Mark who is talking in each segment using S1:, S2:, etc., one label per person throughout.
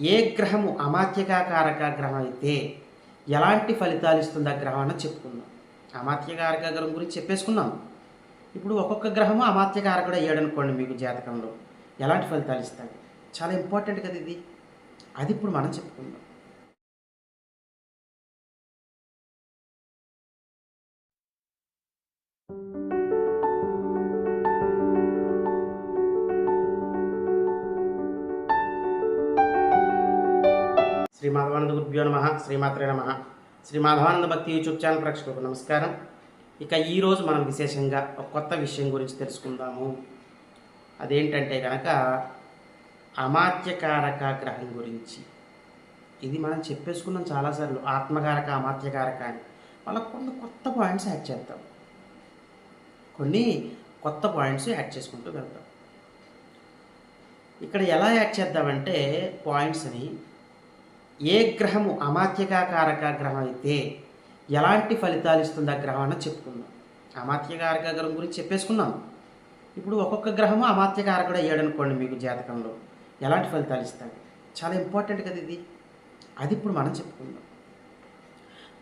S1: ఏ గ్రహము అమాత్యకారక గ్రహం అయితే ఎలాంటి ఫలితాలు ఇస్తుంది ఆ గ్రహం అని చెప్పుకుందాం. అమాత్యకారక గ్రహం గురించి చెప్పేసుకున్నాం ఇప్పుడు ఒక్కొక్క గ్రహము అమాత్యకారకుడు అయ్యాడు అనుకోండి మీకు జాతకంలో. ఎలాంటి ఫలితాలు ఇస్తాడు చాలా ఇంపార్టెంట్ కదా ఇది. అది ఇప్పుడు మనం చెప్పుకుందాం. శ్రీ మాధవానంద గురుభ్యో నమ శ్రీమాత్రే నమ. శ్రీ మాధవానంద భక్తి యూట్యూబ్ ఛానల్ ప్రేక్షకులకు నమస్కారం. ఇక ఈరోజు మనం విశేషంగా ఒక కొత్త విషయం గురించి తెలుసుకుందాము. అదేంటంటే కనుక అమాత్యకారక గ్రహం గురించి. ఇది మనం చెప్పేసుకున్నాం చాలాసార్లు ఆత్మకారక అమాత్యకారక అని. మళ్ళీ కొన్ని కొత్త పాయింట్స్ యాడ్ చేద్దాం. కొన్ని కొత్త పాయింట్స్ యాడ్ చేసుకుంటూ వెళ్తాం ఇక్కడ ఎలా యాడ్ చేద్దామంటే పాయింట్స్ని ఏ గ్రహము అమాత్యకారక గ్రహం అయితే ఎలాంటి ఫలితాలు ఇస్తుంది ఆ గ్రహం అని చెప్పుకుందాం. అమాత్యకారక గ్రహం గురించి చెప్పేసుకున్నాం ఇప్పుడు ఒక్కొక్క గ్రహము అమాత్యకారకుడు అయ్యాడు అనుకోండి మీకు జాతకంలో ఎలాంటి ఫలితాలు ఇస్తాడు? చాలా ఇంపార్టెంట్ కదా ఇది. అది ఇప్పుడు మనం చెప్పుకుందాం.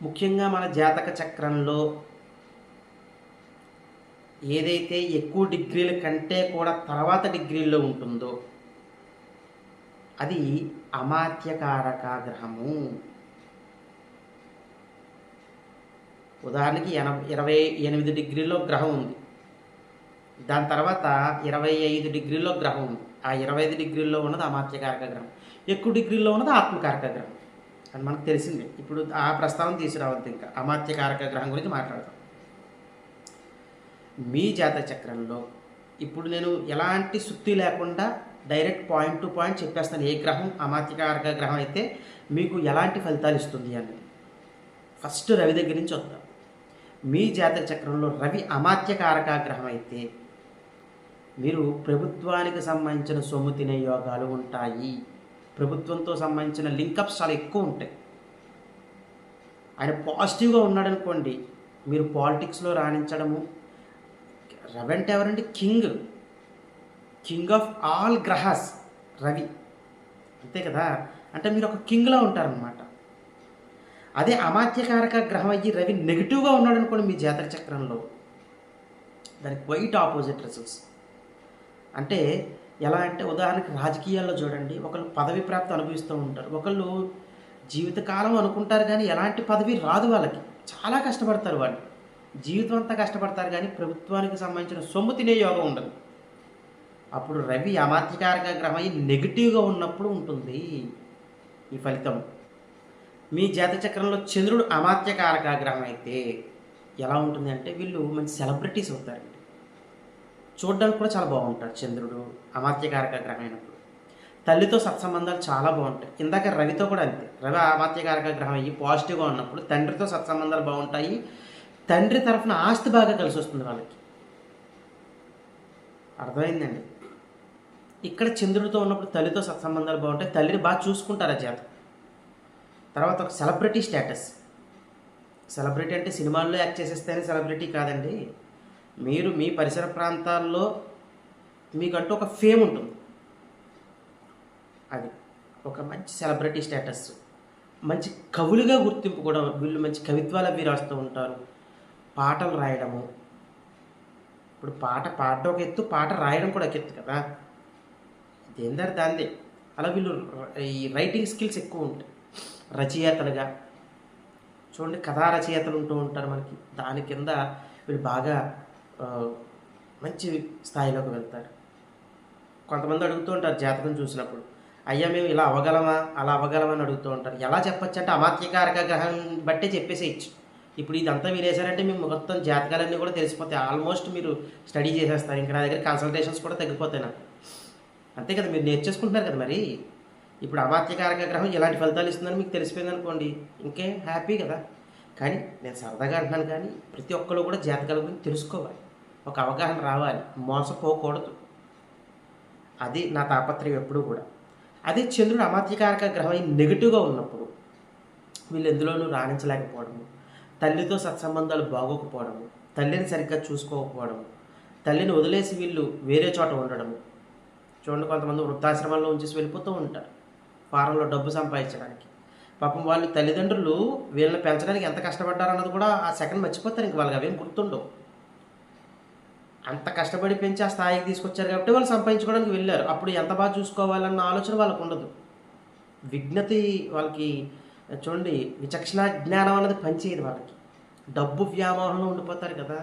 S1: ముఖ్యంగా మన జాతక చక్రంలో ఏదైతే ఎక్కువ డిగ్రీల కంటే కూడా తర్వాత డిగ్రీల్లో ఉంటుందో అది అమాత్యకారక గ్రహము ఉదాహరణకి ఎన ఇరవై ఎనిమిది డిగ్రీలో గ్రహం ఉంది. దాని తర్వాత ఇరవై ఐదు డిగ్రీలో గ్రహం ఉంది. ఆ ఇరవై ఐదు డిగ్రీల్లో ఉన్నది అమాత్యకారక గ్రహం ఎక్కువ డిగ్రీలో ఉన్నది ఆత్మకారక గ్రహం అని మనకు తెలిసిందే. ఇప్పుడు ఆ ప్రస్తావన తీసుకురావద్దు ఇంకా. అమాత్యకారక గ్రహం గురించి మాట్లాడదాం. మీ జాత చక్రంలో ఇప్పుడు నేను ఎలాంటి సుత్తి లేకుండా డైరెక్ట్ పాయింట్ టు పాయింట్ చెప్పేస్తాను. ఏ గ్రహం? అమాత్యకారక గ్రహం అయితే మీకు ఎలాంటి ఫలితాలు ఇస్తుంది అని ఫస్ట్ రవి దగ్గర నుంచి వద్దాం. మీ జాతక చక్రంలో రవి అమాత్యకారక గ్రహం అయితే మీరు ప్రభుత్వానికి సంబంధించిన సొమ్ము తినే యోగాలు ఉంటాయి. ప్రభుత్వంతో సంబంధించిన లింకప్స్ చాలా ఎక్కువ ఉంటాయి. ఆయన పాజిటివ్గా ఉన్నాడనుకోండి మీరు పాలిటిక్స్లో రాణించడము. రవి అంటే ఎవరండి? కింగ్. కింగ్ ఆఫ్ ఆల్ గ్రహాస్ రవి అంతే కదా? అంటే మీరు ఒక కింగ్లా ఉంటారనమాట అదే అమాత్యకారక గ్రహం అయ్యి రవి నెగిటివ్గా ఉన్నాడు అనుకోండి మీ జాతక చక్రంలో. దానికి వైట్ ఆపోజిట్ రిజల్ట్స్ అంటే ఎలా అంటే ఉదాహరణకి రాజకీయాల్లో చూడండి ఒకళ్ళు పదవి ప్రాప్తి అనుభవిస్తూ ఉంటారు. ఒకళ్ళు జీవితకాలం అనుకుంటారు కానీ ఎలాంటి పదవి రాదు వాళ్ళకి. చాలా కష్టపడతారు వాళ్ళు. జీవితం అంతా కష్టపడతారు కానీ ప్రభుత్వానికి సంబంధించిన సొమ్ము తినే యోగం ఉండదు. అప్పుడు రవి అమాత్యకారక గ్రహం అయ్యి నెగిటివ్గా ఉన్నప్పుడు ఉంటుంది ఈ ఫలితం. మీ జాతచక్రంలో చంద్రుడు అమాత్యకారక గ్రహం అయితే ఎలా ఉంటుంది అంటే వీళ్ళు మంచి సెలబ్రిటీస్ అవుతారండి చూడడానికి కూడా చాలా బాగుంటారు చంద్రుడు అమాత్యకారక గ్రహం అయినప్పుడు తల్లితో సత్సంబంధాలు చాలా బాగుంటాయి. ఇందాక రవితో కూడా అంతే. రవి అమాత్యకారక గ్రహం అయ్యి పాజిటివ్గా ఉన్నప్పుడు తండ్రితో సత్సంబంధాలు బాగుంటాయి. తండ్రి తరఫున ఆస్తి బాగా కలిసి వస్తుంది వాళ్ళకి. అర్థమైందండి? ఇక్కడ చంద్రుడితో ఉన్నప్పుడు తల్లితో సత్సంబంధాలు బాగుంటాయి తల్లిని బాగా చూసుకుంటారు ఆ జాతకం. తర్వాత ఒక సెలబ్రిటీ స్టేటస్. సెలబ్రిటీ అంటే సినిమాల్లో యాక్ట్ చేసేస్తేనే సెలబ్రిటీ కాదండి. మీరు మీ పరిసర ప్రాంతాల్లో మీకంటూ ఒక ఫేమ్ ఉంటుంది. అది ఒక మంచి సెలబ్రిటీ స్టేటస్. మంచి కవులుగా గుర్తింపు కూడా వీళ్ళు మంచి కవిత్వాలు అవి రాస్తూ ఉంటారు. పాటలు రాయడము. ఇప్పుడు పాట పాడడం ఒక ఎత్తు పాట రాయడం కూడా ఒక ఎత్తు కదా. దేందారు దాందే. అలా వీళ్ళు ఈ రైటింగ్ స్కిల్స్ ఎక్కువ ఉంటాయి. రచయితలుగా. చూడండి కథా రచయితలు ఉంటూ ఉంటారు మనకి. దాని కింద వీళ్ళు బాగా మంచి స్థాయిలోకి వెళ్తారు. కొంతమంది అడుగుతూ ఉంటారు జాతకం చూసినప్పుడు అయ్యా మేము ఇలా అవగలమా? అలా అవగలమా? అని అడుగుతూ ఉంటారు. ఎలా చెప్పచ్చు అంటే అమాత్యకారక గ్రహం బట్టే చెప్పేసేయచ్చు. ఇప్పుడు ఇదంతా మీరు వేసారంటే మేము మొత్తం జాతకాలన్నీ కూడా తెలిసిపోతాయి. ఆల్మోస్ట్ మీరు స్టడీ చేసేస్తారు. ఇంకా నా దగ్గర కన్సల్టేషన్స్ కూడా తగ్గిపోతాయి నాకు. అంతే కదా మీరు నేర్చేసుకుంటున్నారు కదా మరి. ఇప్పుడు అమాత్యకారక గ్రహం ఎలాంటి ఫలితాలు ఇస్తుందని మీకు తెలిసిపోయింది అనుకోండి ఇంకే హ్యాపీ కదా. కానీ నేను సరదాగా అంటున్నాను కానీ ప్రతి ఒక్కరు కూడా జాతకాల గురించి తెలుసుకోవాలి. ఒక అవగాహన రావాలి. మోసపోకూడదు. అది నా తాపత్రయం ఎప్పుడూ కూడా. అదే చంద్రుడు అమాత్యకారక గ్రహం అయి నెగిటివ్గా ఉన్నప్పుడు వీళ్ళు ఎందులోనూ రాణించలేకపోవడము తల్లితో సత్సంబంధాలు బాగోకపోవడము తల్లిని సరిగ్గా చూసుకోకపోవడము తల్లిని వదిలేసి వీళ్ళు వేరే చోట ఉండడము చూడండి కొంతమంది వృద్ధాశ్రమాల్లో ఉంచేసి వెళ్ళిపోతూ ఉంటారు ఫారంలో డబ్బు సంపాదించడానికి. పాపం వాళ్ళు తల్లిదండ్రులు వీళ్ళని పెంచడానికి ఎంత కష్టపడ్డారన్నది కూడా ఆ సెకండ్ మర్చిపోతారు ఇంక వాళ్ళకి అవేం గుర్తుండవు. అంత కష్టపడి పెంచి ఆ స్థాయికి తీసుకొచ్చారు కాబట్టి వాళ్ళు సంపాదించుకోవడానికి వెళ్ళారు. అప్పుడు ఎంత బాగా చూసుకోవాలన్న ఆలోచన వాళ్ళకు ఉండదు. విజ్ఞతి వాళ్ళకి చూడండి విచక్షణ జ్ఞానం అనేది పనిచేయదు వాళ్ళకి. డబ్బు వ్యామోహంలో ఉండిపోతారు కదా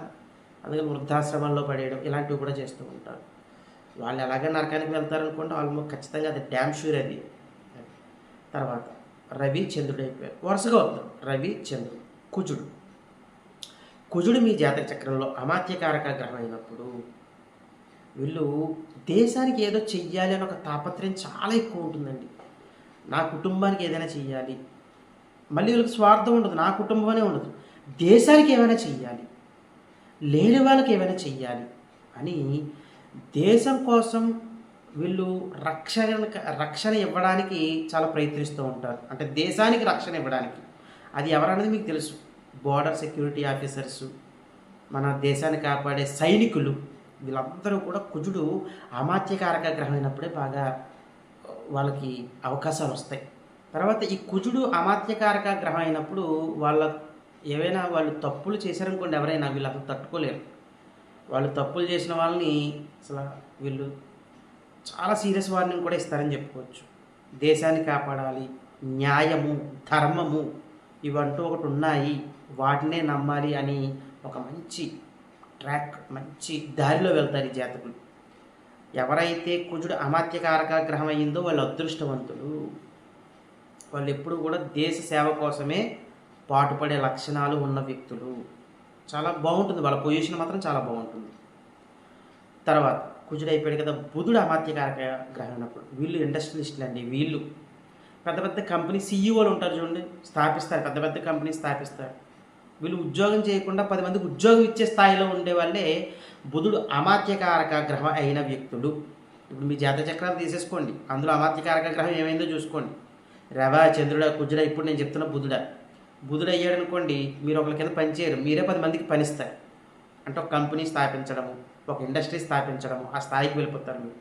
S1: అందుకని వృద్ధాశ్రమాల్లో పడేయడం ఇలాంటివి కూడా చేస్తూ ఉంటారు. వాళ్ళు ఎలాగ నరకానికి వెళ్తారనుకుంటే ఆల్మోస్ట్ ఖచ్చితంగా అది డ్యామ్ షూర్ అది. తర్వాత రవి చంద్రుడు అయిపోయారు వరుసగా వస్తారు రవి చంద్రుడు కుజుడు. కుజుడు మీ జాతక చక్రంలో అమాత్యకారక గ్రహం అయినప్పుడు వీళ్ళు దేశానికి ఏదో చెయ్యాలి అని ఒక తాపత్రయం చాలా ఎక్కువ ఉంటుందండి. నా కుటుంబానికి ఏదైనా చెయ్యాలి. మళ్ళీ వీళ్ళకి స్వార్థం ఉండదు. నా కుటుంబం ఉండదు. దేశానికి ఏమైనా చెయ్యాలి. లేని వాళ్ళకి ఏమైనా చెయ్యాలి అని దేశం కోసం వీళ్ళు రక్షణ రక్షణ ఇవ్వడానికి చాలా ప్రయత్నిస్తూ ఉంటారు. అంటే దేశానికి రక్షణ ఇవ్వడానికి. అది ఎవరనేది మీకు తెలుసు. బోర్డర్ సెక్యూరిటీ ఆఫీసర్స్ మన దేశాన్ని కాపాడే సైనికులు వీళ్ళందరూ కూడా కుజుడు అమాత్యకారక గ్రహం అయినప్పుడే బాగా వాళ్ళకి అవకాశాలు వస్తాయి. తర్వాత ఈ కుజుడు అమాత్యకారక గ్రహం అయినప్పుడు వాళ్ళ ఏవైనా వాళ్ళు తప్పులు చేశారనుకోండి ఎవరైనా వీళ్ళు అసలు తట్టుకోలేరు. వాళ్ళు తప్పులు చేసిన వాళ్ళని అసలు వీళ్ళు చాలా సీరియస్ వార్నింగ్ కూడా ఇస్తారని చెప్పుకోవచ్చు. దేశాన్ని కాపాడాలి న్యాయము ధర్మము ఇవంటూ ఒకటి ఉన్నాయి. వాటినే నమ్మాలి అని ఒక మంచి ట్రాక్ మంచి దారిలో వెళ్తారు ఈ జాతకులు. ఎవరైతే కుజుడు అమాత్యకారక గ్రహం అయ్యిందో వాళ్ళు అదృష్టవంతులు. వాళ్ళు ఎప్పుడు కూడా దేశ సేవ కోసమే పాటుపడే లక్షణాలు ఉన్న వ్యక్తులు. చాలా బాగుంటుంది. వాళ్ళ పొజిషన్ మాత్రం చాలా బాగుంటుంది. తర్వాత కుజుడు అయిపోయాడు కదా. బుధుడు అమాత్యకారక గ్రహం ఉన్నప్పుడు వీళ్ళు ఇండస్ట్రియలిస్టులు అండి వీళ్ళు. పెద్ద పెద్ద కంపెనీ సీఈఓలు ఉంటారు చూడండి. స్థాపిస్తారు. పెద్ద పెద్ద కంపెనీ స్థాపిస్తారు. వీళ్ళు ఉద్యోగం చేయకుండా పది మందికి ఉద్యోగం ఇచ్చే స్థాయిలో ఉండే వాళ్ళే బుధుడు అమాత్యకారక గ్రహం అయిన వ్యక్తుడు. ఇప్పుడు మీ జాత చక్రాలు తీసేసుకోండి. అందులో అమాత్యకారక గ్రహం ఏమైందో చూసుకోండి. రవ చంద్రుడ కుజుడ ఇప్పుడు నేను చెప్తున్న బుధుడ. బుధుడు అయ్యాడు అనుకోండి మీరు ఒకరి కింద పనిచేయరు మీరే పది మందికి పనిస్తారు అంటే ఒక కంపెనీ స్థాపించడము ఒక ఇండస్ట్రీ స్థాపించడము ఆ స్థాయికి వెళ్ళిపోతారు మీరు.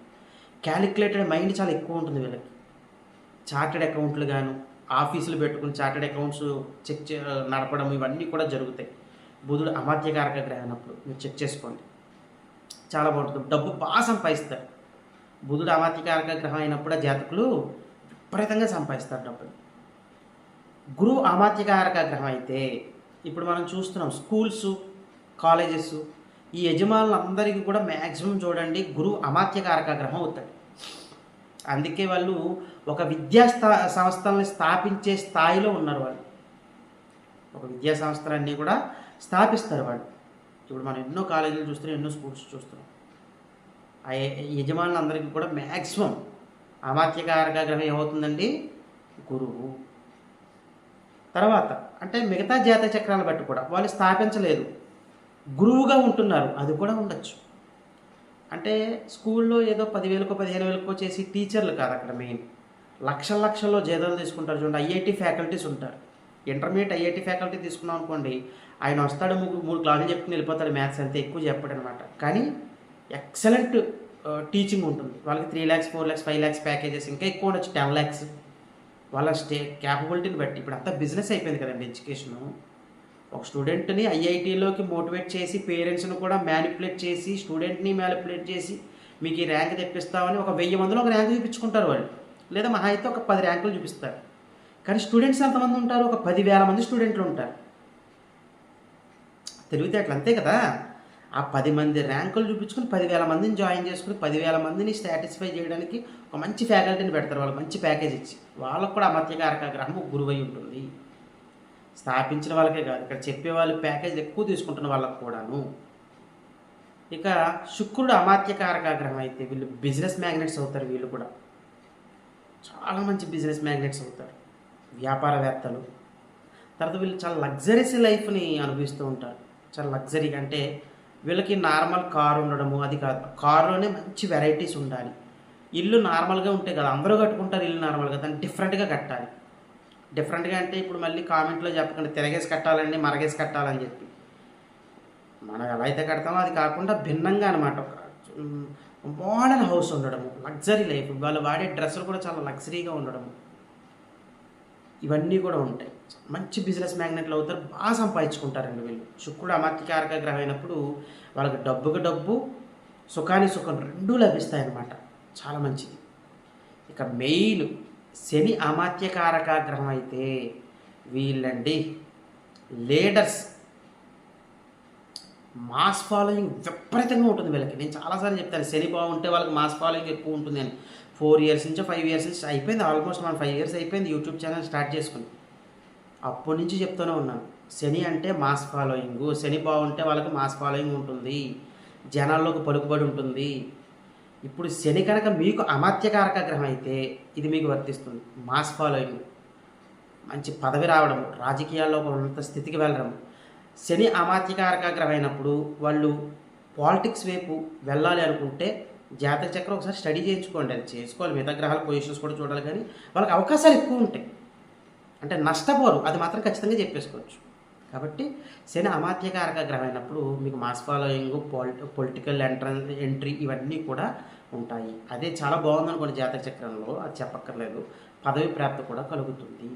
S1: క్యాలిక్యులేటెడ్ మైండ్ చాలా ఎక్కువ ఉంటుంది వీళ్ళకి. చార్టెడ్ అకౌంట్లు గాను ఆఫీసులు పెట్టుకుని చార్టెడ్ అకౌంట్స్ చెక్ చే నడపడం ఇవన్నీ కూడా జరుగుతాయి. బుధుడు అమాత్యకారక గ్రహణప్పుడు మీరు చెక్ చేసుకోండి. చాలా బాగుంటుంది. డబ్బు బాగా సంపాదిస్తారు. బుధుడు అమాత్యకారక గ్రహం అయినప్పుడు ఆ జాతకులు విపరీతంగా సంపాదిస్తారు డబ్బులు గురువు అమాత్యకారక గ్రహం అయితే ఇప్పుడు మనం చూస్తున్నాం స్కూల్స్ కాలేజెస్ ఈ యజమానులందరికీ కూడా మ్యాక్సిమం చూడండి గురువు అమాత్యకారక గ్రహం అవుతాడు. అందుకే వాళ్ళు ఒక విద్యా స్థా సంస్థల్ని స్థాపించే స్థాయిలో ఉన్నారు వాళ్ళు. ఒక విద్యా సంస్థలన్నీ కూడా స్థాపిస్తారు వాళ్ళు. ఇప్పుడు మనం ఎన్నో కాలేజీలు చూస్తున్నాం ఎన్నో స్కూల్స్ చూస్తున్నాం. ఆ యజమానులందరికీ కూడా మ్యాక్సిమం అమాత్యకారక గ్రహం ఏమవుతుందండి? గురువు తర్వాత అంటే మిగతా జాత చక్రాలు బట్టి కూడా వాళ్ళు స్థాపించలేదు. గురువుగా ఉంటున్నారు అది కూడా ఉండొచ్చు. అంటే స్కూల్లో ఏదో పదివేలకో పదిహేను వేలకో చేసి టీచర్లు కాదు అక్కడ మెయిన్. లక్షల లక్షల్లో జీతాలు తీసుకుంటారు చూడండి ఐఐటి ఫ్యాకల్టీస్ ఉంటారు. ఇంటర్మీడియట్ ఐఐటి ఫ్యాకల్టీ తీసుకున్నాం అనుకోండి ఆయన వస్తాడు మూడు మూడు క్లాసులు చెప్పుకుని వెళ్ళిపోతాడు మ్యాథ్స్ అంతే ఎక్కువ చెప్పాడు అనమాట కానీ ఎక్సలెంట్ టీచింగ్ ఉంటుంది. వాళ్ళకి three lakhs four lakhs five lakhs packages ఇంకా ఎక్కువ ఉండొచ్చు టెన్ ల్యాక్స్. వాళ్ళ స్టే క్యాపబిలిటీని బట్టి. ఇప్పుడు అంతా బిజినెస్ అయిపోయింది కదండి ఎడ్యుకేషను ఒక స్టూడెంట్ని ఐఐటీలోకి మోటివేట్ చేసి పేరెంట్స్ని కూడా మ్యానిపులేట్ చేసి స్టూడెంట్ని మ్యానిపులేట్ చేసి మీకు ఈ ర్యాంక్ తెప్పిస్తామని ఒక వెయ్యి మందిలో ఒక ర్యాంక్ చూపించుకుంటారు వాళ్ళు. లేదా మహా అయితే ఒక పది ర్యాంకులు చూపిస్తారు. కానీ స్టూడెంట్స్ ఎంతమంది ఉంటారు? ఒక పదివేల మంది స్టూడెంట్లు ఉంటారు. తెలివితేటలు అంతే కదా? ఆ పది మంది ర్యాంకులు చూపించుకుని పదివేల మందిని జాయిన్ చేసుకుని పదివేల మందిని సాటిస్ఫై చేయడానికి ఒక మంచి ఫ్యాకల్టీని పెడతారు. వాళ్ళకి మంచి ప్యాకేజ్ ఇచ్చి వాళ్ళకు కూడా అమత్యకారక గ్రహము గురువై ఉంటుంది. స్థాపించిన వాళ్ళకే కాదు ఇక్కడ చెప్పే వాళ్ళు ప్యాకేజ్ ఎక్కువ తీసుకుంటున్న వాళ్ళకు కూడాను. ఇక శుక్రుడు అమాత్యకారక గ్రహం అయితే వీళ్ళు బిజినెస్ మ్యాగ్నెట్స్ అవుతారు వీళ్ళు కూడా. చాలా మంచి బిజినెస్ మ్యాగ్నెట్స్ అవుతారు. వ్యాపారవేత్తలు. తర్వాత వీళ్ళు చాలా లగ్జరీస్ లైఫ్ని అనుభవిస్తూ ఉంటారు. చాలా లగ్జరీగా అంటే వీళ్ళకి నార్మల్ కారు ఉండడము అది కాదు. కారులోనే మంచి వెరైటీస్ ఉండాలి. ఇల్లు నార్మల్గా ఉంటే కదా అందరూ కట్టుకుంటారు ఇల్లు నార్మల్గా దాన్ని డిఫరెంట్గా కట్టాలి. డిఫరెంట్గా అంటే ఇప్పుడు మళ్ళీ కామెంట్లో చెప్పకుండా తిరగేసి కట్టాలండి మరగేసి కట్టాలని చెప్పి. మనం ఎలా అయితే కడతామో అది కాకుండా భిన్నంగా అనమాట ఒక మోడర్న్ హౌస్ ఉండడము లగ్జరీ లైఫ్ వాళ్ళు వాడే డ్రెస్సులు కూడా చాలా లగ్జరీగా ఉండడము. ఇవన్నీ కూడా ఉంటాయి. మంచి బిజినెస్ మ్యాగ్నెట్లు అవుతారు బాగా సంపాదించుకుంటారండి వీళ్ళు. శుక్రుడు అమత్యకారక గ్రహం అయినప్పుడు వాళ్ళకి డబ్బుకు డబ్బు సుఖానికి సుఖం రెండూ లభిస్తాయన్నమాట. చాలా మంచిది. ఇక మెయిల్ శని అమాత్యకారక గ్రహం అయితే వీళ్ళండి లీడర్స్. మాస్ ఫాలోయింగ్ విపరీతంగా ఉంటుంది వీళ్ళకి. నేను చాలాసార్లు చెప్తాను శని బాగుంటే వాళ్ళకి మాస్ ఫాలోయింగ్ ఎక్కువ ఉంటుంది అని ఫోర్ ఇయర్స్ నుంచి ఫైవ్ ఇయర్స్ నుంచి అయిపోయింది ఆల్మోస్ట్ మన ఫైవ్ ఇయర్స్ అయిపోయింది యూట్యూబ్ ఛానల్ స్టార్ట్ చేసుకుని అప్పటి నుంచి చెప్తూనే ఉన్నాను శని అంటే మాస్ ఫాలోయింగ్ శని బాగుంటే వాళ్ళకి మాస్ ఫాలోయింగ్ ఉంటుంది జనాల్లోకి పలుకుబడి ఉంటుంది. ఇప్పుడు శని కనుక మీకు అమాత్యకారక గ్రహం అయితే ఇది మీకు వర్తిస్తుంది మాస్ ఫాలోయింగ్. మంచి పదవి రావడం రాజకీయాల్లో ఒక ఉన్నత స్థితికి వెళ్ళడం. శని అమాత్యకారక గ్రహం అయినప్పుడు వాళ్ళు పాలిటిక్స్ వైపు వెళ్ళాలి అనుకుంటే జాతక చక్రం ఒకసారి స్టడీ చేయించుకోండి అది చేసుకోవాలి. మిగతా గ్రహాల పొజిషన్స్ కూడా చూడాలి కానీ వాళ్ళకి అవకాశాలు ఎక్కువ ఉంటాయి. అంటే నష్టపోరు. అది మాత్రం ఖచ్చితంగా చెప్పేసుకోవచ్చు. కాబట్టి శని అమాత్యకారక గ్రహం అయినప్పుడు మీకు mass following political entrance entry ఇవన్నీ కూడా ఉంటాయి. అదే చాలా బాగుంది అనుకోండి జాతక చక్రంలో. అది చెప్పక్కర్లేదు. పదవి ప్రాప్తి కూడా కలుగుతుంది.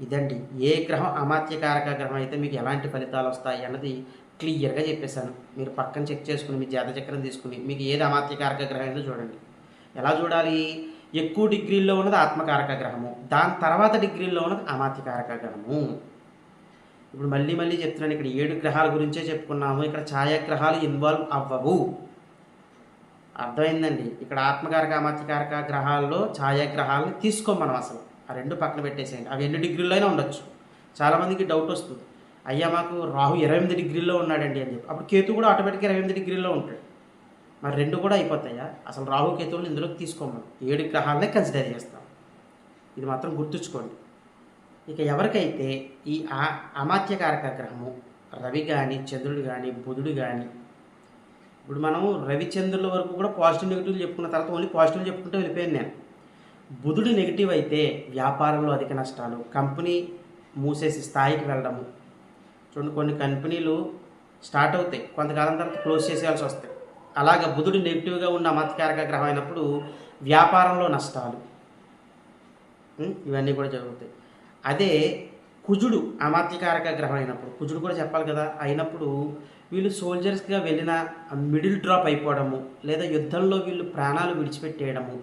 S1: ఇదండి. ఏ గ్రహం అమాత్యకారక గ్రహం అయితే మీకు ఎలాంటి ఫలితాలు వస్తాయి అన్నది క్లియర్గా చెప్పేశాను. మీరు పక్కన చెక్ చేసుకుని మీ జాత చక్రం తీసుకుని మీకు ఏది అమాత్యకారక గ్రహం ఏదో చూడండి. ఎలా చూడాలి? ఎక్కువ డిగ్రీల్లో ఉన్నది ఆత్మకారక గ్రహము. దాని తర్వాత డిగ్రీల్లో ఉన్నది అమాత్యకారక గ్రహము. ఇప్పుడు మళ్ళీ మళ్ళీ చెప్తున్నాను ఇక్కడ ఏడు గ్రహాల గురించే చెప్పుకున్నాము. ఇక్కడ ఛాయాగ్రహాలు ఇన్వాల్వ్ అవ్వవు. అర్థమైందండి? ఇక్కడ ఆత్మకారక అమాత్యకారక గ్రహాల్లో ఛాయాగ్రహాలని తీసుకోం మనం అసలు. ఆ రెండు పక్కన పెట్టేసేయండి. అవి ఎన్ని డిగ్రీల్లో అయినా ఉండొచ్చు. చాలామందికి డౌట్ వస్తుంది. అయ్యా మాకు రాహు ఇరవై ఎనిమిది డిగ్రీల్లో ఉన్నాడండి అని చెప్పి. అప్పుడు కేతు కూడా ఆటోమేటిక్గా ఇరవై ఎనిమిది డిగ్రీల్లో ఉంటాడు. మరి రెండు కూడా అయిపోతాయా? అసలు రాహు కేతువులు ఇందులోకి తీసుకోమని. ఏడు గ్రహాలనే కన్సిడర్ చేస్తాం. ఇది మాత్రం గుర్తుంచుకోండి. ఇక ఎవరికైతే ఈ ఆ అమాత్యకారక గ్రహము రవి కానీ చంద్రుడు కానీ బుధుడు కానీ ఇప్పుడు మనం రవిచంద్రుల వరకు కూడా పాజిటివ్ నెగిటివ్ చెప్పుకున్న తర్వాత ఓన్లీ పాజిటివ్ చెప్పుకుంటే వెళ్ళిపోయాను నేను. బుధుడు నెగిటివ్ అయితే వ్యాపారంలో అధిక నష్టాలు కంపెనీ మూసేసి స్థాయికి వెళ్ళడము చూడండి కొన్ని కంపెనీలు స్టార్ట్ అవుతాయి. కొంతకాలం తర్వాత క్లోజ్ చేసేయాల్సి వస్తాయి. అలాగ బుధుడు నెగిటివ్గా ఉన్న మతకారక గ్రహం అయినప్పుడు వ్యాపారంలో నష్టాలు. ఇవన్నీ కూడా జరుగుతాయి. అదే కుజుడు అమాత్యకారక గ్రహం అయినప్పుడు కుజుడు కూడా చెప్పాలి కదా అయినప్పుడు వీళ్ళు సోల్జర్స్గా వెళ్ళిన మిడిల్ డ్రాప్ అయిపోవడము లేదా యుద్ధంలో వీళ్ళు ప్రాణాలు విడిచిపెట్టేయడము.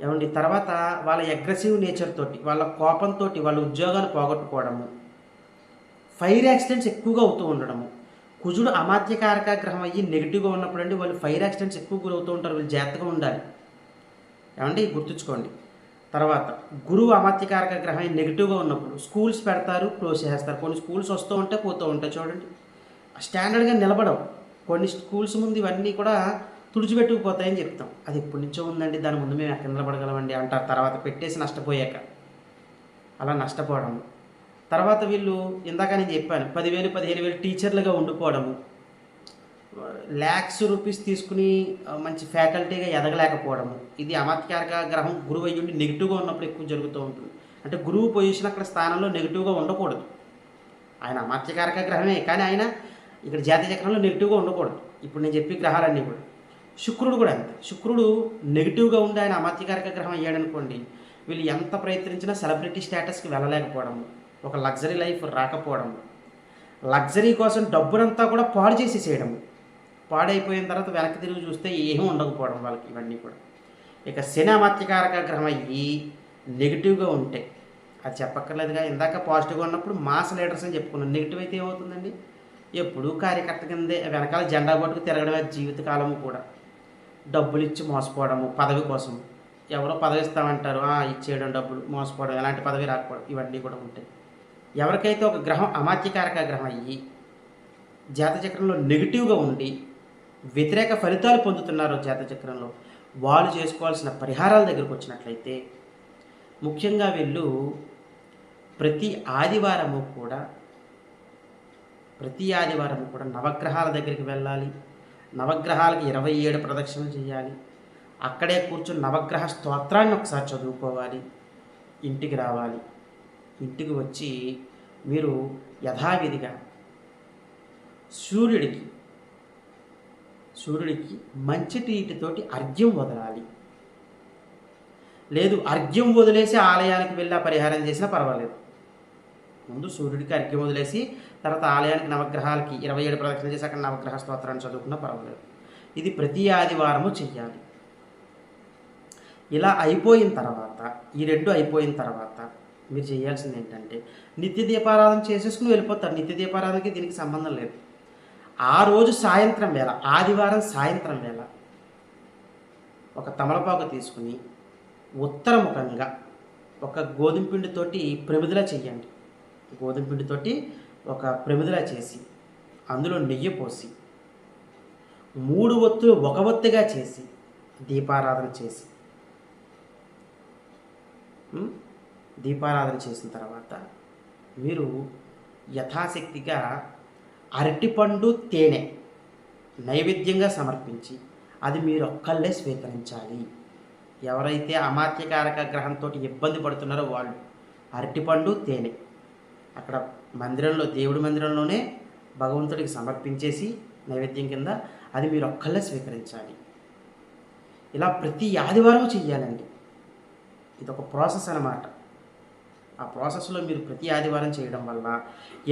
S1: ఏమండి? తర్వాత వాళ్ళ అగ్రెసివ్ నేచర్ తోటి వాళ్ళ కోపంతో వాళ్ళ ఉద్యోగాన్ని పోగొట్టుకోవడము. ఫైర్ యాక్సిడెంట్స్ ఎక్కువగా అవుతూ ఉండడము. కుజుడు అమాత్యకారక గ్రహం అయ్యి నెగిటివ్గా ఉన్నప్పుడు అండి వాళ్ళు ఫైర్ యాక్సిడెంట్స్ ఎక్కువ గురవుతూ ఉంటారు. వీళ్ళు జాగ్రత్తగా ఉండాలి. ఏమంటే గుర్తుంచుకోండి. తర్వాత గురువు అమాత్యకారక గ్రహం అయ్యి నెగిటివ్గా ఉన్నప్పుడు స్కూల్స్ పెడతారు క్లోజ్ చేసేస్తారు. కొన్ని స్కూల్స్ వస్తూ ఉంటే పోతూ ఉంటాయి చూడండి. స్టాండర్డ్గా నిలబడవు. కొన్ని స్కూల్స్ ముందు ఇవన్నీ కూడా తుడిచిపెట్టుకుపోతాయని చెప్తాం. అది ఎప్పటి నుంచో ఉందండి. దాని ముందు మేము ఎక్కడ నిలబడగలమండి అంటారు. తర్వాత పెట్టేసి నష్టపోయాక. అలా నష్టపోవడం తర్వాత వీళ్ళు ఇందాక నేను చెప్పాను పదివేలు పదిహేను వేలు టీచర్లుగా ఉండిపోవడము. ల్యాక్స్ రూపీస్ తీసుకుని మంచి ఫ్యాకల్టీగా ఎదగలేకపోవడము. ఇది అమత్కారక గ్రహం గురువు అయ్యుండి నెగిటివ్గా ఉన్నప్పుడు ఎక్కువ జరుగుతూ ఉంటుంది. అంటే గురువు పొజిషన్ అక్కడ స్థానంలో నెగిటివ్గా ఉండకూడదు. ఆయన అమత్యకారక గ్రహమే కానీ ఆయన ఇక్కడ జాతీయ చక్రంలో నెగిటివ్గా ఉండకూడదు. ఇప్పుడు నేను చెప్పి గ్రహాలన్నీ కూడా. శుక్రుడు కూడా అంతే. శుక్రుడు నెగిటివ్గా ఉండి ఆయన అమత్యకారక గ్రహం అయ్యాడనుకోండి వీళ్ళు ఎంత ప్రయత్నించినా సెలబ్రిటీ స్టేటస్కి వెళ్ళలేకపోవడము. ఒక లగ్జరీ లైఫ్ రాకపోవడము లగ్జరీ కోసం డబ్బునంతా కూడా పాడు చేసేసేయడము పాడైపోయిన తర్వాత వెనక్కి తిరిగి చూస్తే ఏమీ ఉండకపోవడం వాళ్ళకి ఇవన్నీ కూడా. ఇక శని అమాత్యకారక గ్రహం అయ్యి నెగిటివ్గా ఉంటే అది చెప్పక్కర్లేదుగా ఇందాక పాజిటివ్గా ఉన్నప్పుడు మాస్ లీడర్స్ అని చెప్పుకున్నాను నెగిటివ్ అయితే ఏమవుతుందండి? ఎప్పుడూ కార్యకర్త కిందే వెనకాల జెండా పట్టుకు తిరగడమే జీవితకాలము కూడా. డబ్బులు ఇచ్చి మోసపోవడము పదవి కోసం ఎవరో పదవి ఇస్తామంటారు ఇచ్చేయడం డబ్బులు మోసపోవడం ఎలాంటి పదవి రాకపోవడం ఇవన్నీ కూడా ఉంటాయి. ఎవరికైతే ఒక గ్రహం అమాత్యకారక గ్రహం అయ్యి జాతచక్రంలో నెగిటివ్గా ఉండి వ్యతిరేక ఫలితాలు పొందుతున్నారో జాతచక్రంలో వాళ్ళు చేసుకోవాల్సిన పరిహారాల దగ్గరకు వచ్చినట్లయితే ముఖ్యంగా వీళ్ళు ప్రతి ఆదివారము కూడా ప్రతి ఆదివారం కూడా నవగ్రహాల దగ్గరికి వెళ్ళాలి. నవగ్రహాలకి ఇరవై ఏడు ప్రదక్షిణలు చేయాలి. అక్కడే కూర్చొని నవగ్రహ స్తోత్రాన్ని ఒకసారి చదువుకోవాలి. ఇంటికి రావాలి. ఇంటికి వచ్చి మీరు యథావిధిగా సూర్యుడికి సూర్యుడికి మంచి నీటితోటి అర్ఘ్యం వదలాలి. లేదు అర్ఘ్యం వదిలేసి ఆలయానికి వెళ్ళా పరిహారం చేసినా పర్వాలేదు. ముందు సూర్యుడికి అర్ఘ్యం వదిలేసి తర్వాత ఆలయానికి నవగ్రహాలకి ఇరవై ఏడు ప్రదక్షిణ చేసి అక్కడ నవగ్రహ స్తోత్రాన్ని చదువుకున్నా పర్వాలేదు. ఇది ప్రతి ఆదివారము చెయ్యాలి. ఇలా అయిపోయిన తర్వాత ఈ రెండు అయిపోయిన తర్వాత మీరు చేయాల్సింది ఏంటంటే నిత్య దీపారాధన చేసేసుకుని వెళ్ళిపోతారు. నిత్య దీపారాధనకి దీనికి సంబంధం లేదు. ఆ రోజు సాయంత్రం వేళ ఆదివారం సాయంత్రం వేళ ఒక తమలపాకు తీసుకుని ఉత్తరముఖంగా ఒక గోధుమ పిండితోటి ప్రమిదిలా చెయ్యండి గోధుమ పిండితోటి ఒక ప్రమిదిలా చేసి అందులో నెయ్యి పోసి మూడు ఒత్తులు ఒక ఒత్తిగా చేసి దీపారాధన చేసి దీపారాధన చేసిన తర్వాత మీరు యథాశక్తిగా అరటిపండు తేనె నైవేద్యంగా సమర్పించి అది మీరు ఒక్కళ్ళే స్వీకరించాలి. ఎవరైతే అమాత్యకారక గ్రహంతో ఇబ్బంది పడుతున్నారో వాళ్ళు అరటిపండు తేనె అక్కడ మందిరంలో దేవుడి మందిరంలోనే భగవంతుడికి సమర్పించేసి నైవేద్యం కింద అది మీరు ఒక్కళ్ళే స్వీకరించాలి. ఇలా ప్రతి ఆదివారం చెయ్యాలండి. ఇది ఒక ప్రాసెస్ అన్నమాట. ఆ ప్రాసెస్లో మీరు ప్రతి ఆదివారం చేయడం వల్ల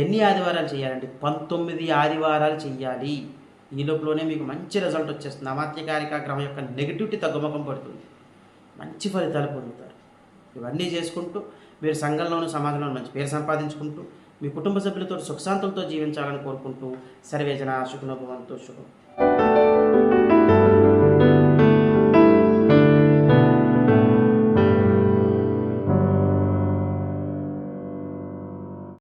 S1: ఎన్ని ఆదివారాలు చేయాలంటే పంతొమ్మిది ఆదివారాలు చేయాలి ఈ లోపలనే మీకు మంచి రిజల్ట్ వచ్చేస్తుంది. అమాత్యకారిక గ్రహం యొక్క నెగిటివిటీ తగ్గుముఖం పడుతుంది. మంచి ఫలితాలు పొందుతారు. ఇవన్నీ చేసుకుంటూ మీరు సంఘంలోనూ సమాజంలోనూ మంచి పేరు సంపాదించుకుంటూ మీ కుటుంబ సభ్యులతో సుఖశాంతులతో జీవించాలని కోరుకుంటూ సర్వేజన శుకునభవంతో శుభం.